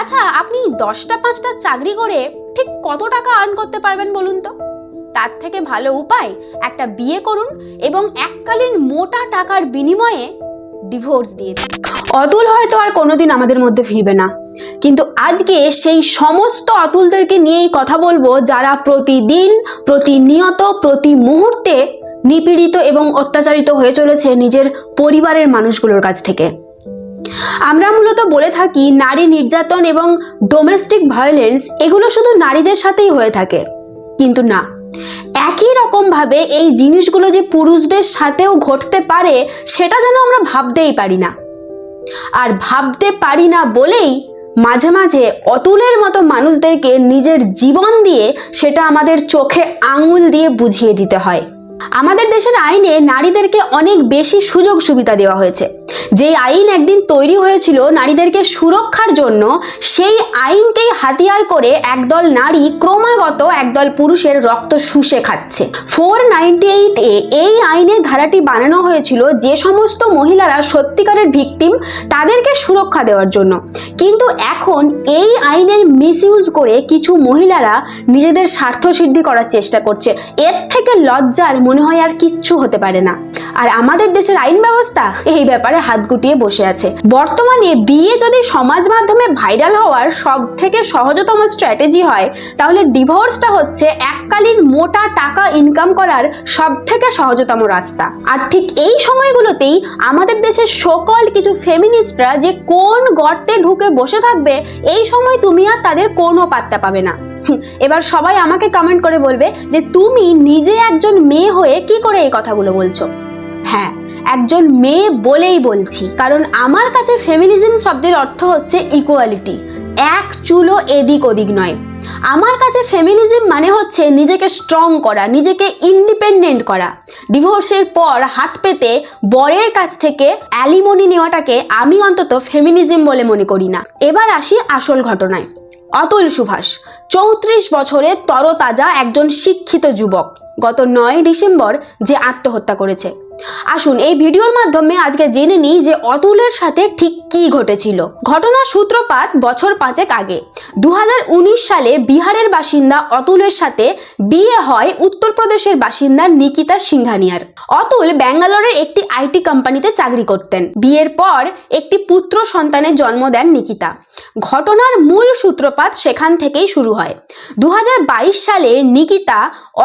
আচ্ছা আপনি দশটা পাঁচটা চাকরি করে ঠিক কত টাকা আর্ন করতে পারবেন বলুন তো? তার থেকে ভালো উপায় একটা বিয়ে করুন এবং এককালীন মোটা টাকার বিনিময়ে ডিভোর্স দিয়ে দিন। অতুল হয়তো আর কোনোদিন আমাদের মধ্যে ফিরবে না। কিন্তু আজকে সেই সমস্ত অতুলদেরকে নিয়েই কথা বলব যারা প্রতিদিন, প্রতিনিয়ত, প্রতি মুহূর্তে নিপীড়িত এবং অত্যাচারিত হয়ে চলেছে নিজের পরিবারের মানুষগুলোর কাছ থেকে। আমরা মূলত বলে থাকি নারী নির্যাতন এবং ডোমেস্টিক ভায়োলেন্স এগুলো শুধু নারীদের সাথেই হয়ে থাকে। কিন্তু না, একই রকম ভাবে এই জিনিসগুলো যে পুরুষদের সাথেও ঘটতে পারে, সেটা যেন আমরা ভাবতেই পারি না। আর ভাবতে পারি না বলেই মাঝে মাঝে অতুলের মতো মানুষদেরকে নিজের জীবন দিয়ে সেটা আমাদের চোখে আঙুল দিয়ে বুঝিয়ে দিতে হয়। আমাদের দেশের আইনে নারীদেরকে অনেক বেশি সুযোগ সুবিধা দেওয়া হয়েছে। যে আইন একদিন তৈরি হয়েছিল নারীদেরকে সুরক্ষার জন্য, সেই আইনকেই হাতিয়ার করে একদল নারী ক্রমাগত একদল পুরুষের রক্ত শুষে খাচ্ছে। ফোর নাইনটি এইট এ এই আইনের ধারাটি বানানো হয়েছিল যে সমস্ত মহিলারা সত্যিকারের ভিকটিম তাদেরকে সুরক্ষা দেওয়ার জন্য। কিন্তু এখন এই আইনের মিসইউজ করে কিছু মহিলারা নিজেদের স্বার্থ সিদ্ধি করার চেষ্টা করছে। এর থেকে লজ্জার মনে হয় আর কিচ্ছু হতে পারে না। আর আমাদের দেশের আইন ব্যবস্থা এই ব্যাপারে হাত গুটিয়ে বসে আছে। বর্তমানে বিয়ে যদি সমাজ মাধ্যমে ভাইরাল হওয়ার সব থেকে সহজতম স্ট্র্যাটেজি হয়, তাহলে ডিভোর্সটা হচ্ছে এককালীন মোটা টাকা ইনকাম করার সব থেকে সহজতম রাস্তা। আর ঠিক এই সময়গুলোতেই আমাদের দেশের সকল কিছু ফেমিনিস্টরা যে কোন গর্তে ঢুকে বসে থাকবে, এই সময় তুমি আর তাদের কোনো পাত্তা পাবে না। এবার সবাই আমাকে কমেন্ট করে বলবে যে, তুমি নিজে একজন মেয়ে হয়ে কি করে এই কথাগুলো বলছো? হ্যাঁ একজন মেয়ে বলেই বলছি, কারণ আমার কাছে ফেমিনিজম শব্দের অর্থ হচ্ছে ইকুয়ালিটি এক চুলো এদিক ওদিক নয়। আমার কাছে ফেমিনিজম মানে হচ্ছে নিজেকে স্ট্রং করা, নিজেকে ইন্ডিপেন্ডেন্ট করা। ডিভোর্সের পর হাত পেতে বরের কাছ থেকে অ্যালিমনি নেওয়াটাকে আমি অন্তত ফেমিনিজম বলে মনে করি না। এবার আসি আসল ঘটনায়। অতুল সুভাষ, চৌত্রিশ বছরের তরতাজা একজন শিক্ষিত যুবক। গত নয় ডিসেম্বর যে আত্মহত্যা করেছে। আসুন, এই ভিডিওর মাধ্যমে আজকে জেনে নিই যে অতুলের সাথে ঠিক কি ঘটেছিল। ঘটনার সূত্রপাত বছর পাঁচেক আগে। দু সালে বিহারের বাসিন্দা অতুলের সাথে বিয়ে হয় উত্তরপ্রদেশের বাসিন্দা নিকিতা সিংহানিয়ার। অতুল ব্যাঙ্গালোরের একটি আইটি কোম্পানিতে চাকরি করতেন। বিয়ের পর একটি পুত্র সন্তানের জন্ম দেন নিকিতা। ঘটনার মূল সূত্রপাত সেখান থেকেই শুরু হয়। দু হাজার বাইশ সালে নিকিতা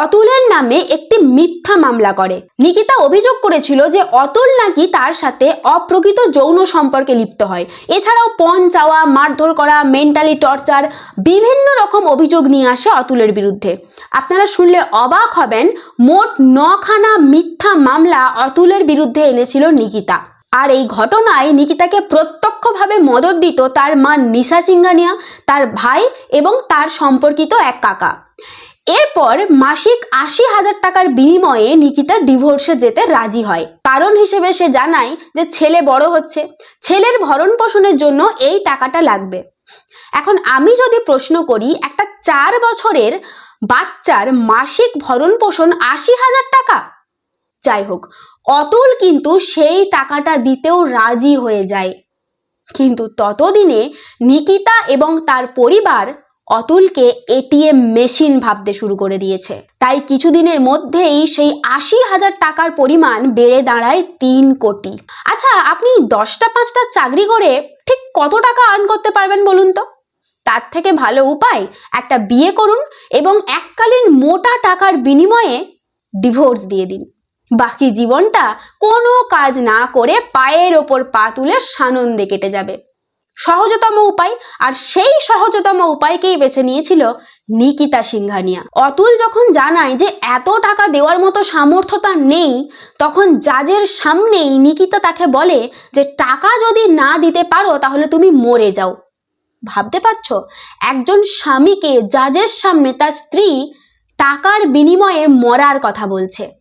অতুলের নামে একটি মিথ্যা মামলা করে। নিকিতা অভিযোগ করেছিল যে অতুল নাকি তার সাথে অপ্রকৃত যৌন সম্পর্কে লিপ্ত হয়। এছাড়াও পণ চাওয়া, মারধর করা মেন্টালি টর্চার বিভিন্ন রকম অভিযোগ নিয়ে আসে অতুলের বিরুদ্ধে। আপনারা শুনলে অবাক হবেন, মোট নখানা মিথ্যা মামলা অতুলের বিরুদ্ধে এনেছিল নিকিতা। আর এই ঘটনায় নিকিতাকে প্রত্যক্ষভাবে মদত দিত তার মা নিশা সিংহানিয়া, তার ভাই এবং তার সম্পর্কিত এক কাকা। এরপর মাসিক আশি হাজার টাকার বিনিময়ে নিকিতা ডিভোর্সে যেতে রাজি হয়। কারণ হিসেবে সে জানায় যে ছেলে বড় হচ্ছে। ছেলের ভরণ পোষণের জন্য এই টাকাটা লাগবে। এখন আমি যদি প্রশ্ন করি, একটা চার বছরের বাচ্চার মাসিক ভরণ পোষণ আশি হাজার টাকা? যাই হোক, অতুল কিন্তু সেই টাকাটা দিতেও রাজি হয়ে যায়। কিন্তু ততদিনে নিকিতা এবং তার পরিবার অতুলকে এটিএম মেশিন ভাবতে শুরু করে দিয়েছে। তাই কিছুদিনের মধ্যেই সেই আশি হাজার টাকার পরিমাণ বেড়ে দাঁড়ায় তিন কোটি। আচ্ছা আপনি দশটা পাঁচটা চাকরি করে ঠিক কত টাকা আর্ন করতে পারবেন বলুন তো? তার থেকে ভালো উপায়, একটা বিয়ে করুন এবং এককালীন মোটা টাকার বিনিময়ে ডিভোর্স দিয়ে দিন। বাকি জীবনটা কোনো কাজ না করে পায়ের ওপর পা তুলে সানন্দে কেটে যাবে। সহজতম উপায় আর সেই সহজতম উপায়কেই বেছে নিয়েছিল নিকিতা সিংহানিয়া। অতুল যখন জানায় যে এত টাকা দেওয়ার মতো সামর্থ্য তার নেই, তখন জাজের সামনেই নিকিতা তাকে বলে যে, টাকা যদি না দিতে পারো তাহলে তুমি মরে যাও। ভাবতে পারছ? একজন স্বামীকে জাজের সামনে তার স্ত্রী টাকার বিনিময়ে মরার কথা বলছে।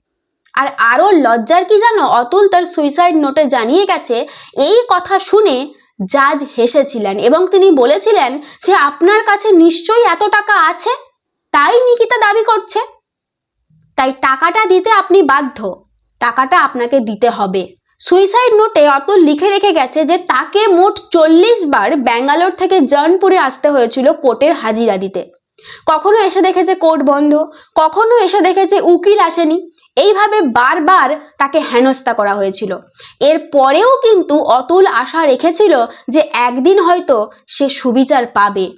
আর আরও লজ্জার কি জানো? অতুল তার সুইসাইড নোটে জানিয়ে গেছে, এই কথা শুনে জাজ হেসেছিলেন এবং তিনি বলেছিলেন যে আপনার কাছে নিশ্চয়ই এত টাকা আছে? তাই নিকিতা দাবি করছে। তাই টাকাটা দিতে আপনি বাধ্য। টাকাটা আপনাকে দিতে হবে। সুইসাইড নোটে অতুল লিখে রেখে গেছে যে তাকে মোট চল্লিশ বার ব্যাঙ্গালোর থেকে জর্নপুরে আসতে হয়েছিল কোর্টের হাজিরা দিতে। কখনো এসে দেখেছে কোর্ট বন্ধ, কখনো এসে দেখেছে উকিল আসেনি। এইভাবে বারবার তাকে হেনস্থা করা হয়েছিল। এর পরেও কিন্তু অতুল আশা রেখেছিল যে একদিন হয়তো সে সুবিচার পাবে।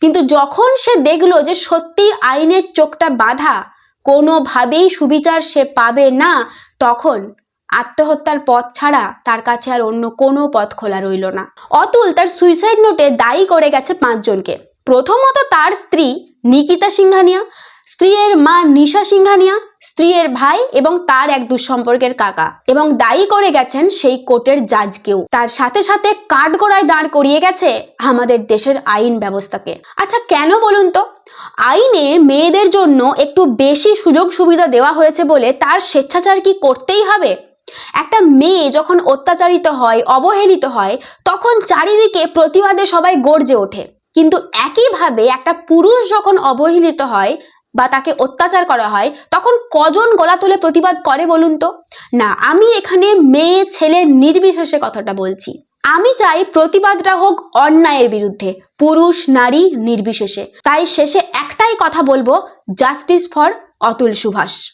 কিন্তু যখন সে দেখল যে সত্যি আইনের চোখটা বাঁধা, কোনোভাবেই সুবিচার সে পাবে না, তখন আত্মহত্যার পথ ছাড়া তার কাছে আর অন্য কোনো পথ খোলা রইল না। অতুল তার সুইসাইড নোটে দায়ী করে গেছে পাঁচজনকে। প্রথমত তার স্ত্রী নিকিতা সিংহানিয়া, স্ত্রীর মা নিশা সিংহানিয়া স্ত্রীর ভাই এবং তার এক দুঃসম্পর্কের কাকা এবং দায়ী করে গেছেন সেই কোর্টের জাজকেও। তার সাথে সাথে কাঠগড়ায় দাঁড় করিয়ে গেছে আমাদের দেশের আইন ব্যবস্থাকে। আচ্ছা কেন বলুন তো? আইনে মেয়েদের জন্য একটু বেশি সুযোগ সুবিধা দেওয়া হয়েছে বলে তার স্বেচ্ছাচার কি করতেই হবে? একটা মেয়ে যখন অত্যাচারিত হয়, অবহেলিত হয়, তখন চারিদিকে প্রতিবাদে সবাই গর্জে ওঠে। কিন্তু একইভাবে একটা পুরুষ যখন অবহেলিত হয় বা তাকে অত্যাচার করা হয়, তখন কজন গলা তুলে প্রতিবাদ করে বলুন তো? না, আমি এখানে মেয়ে, ছেলে নির্বিশেষে কথাটা বলছি। আমি চাই প্রতিবাদটা হোক অন্যায়ের বিরুদ্ধে, পুরুষ, নারী নির্বিশেষে। তাই শেষে একটাই কথা বলব, জাস্টিস ফর অতুল সুভাষ।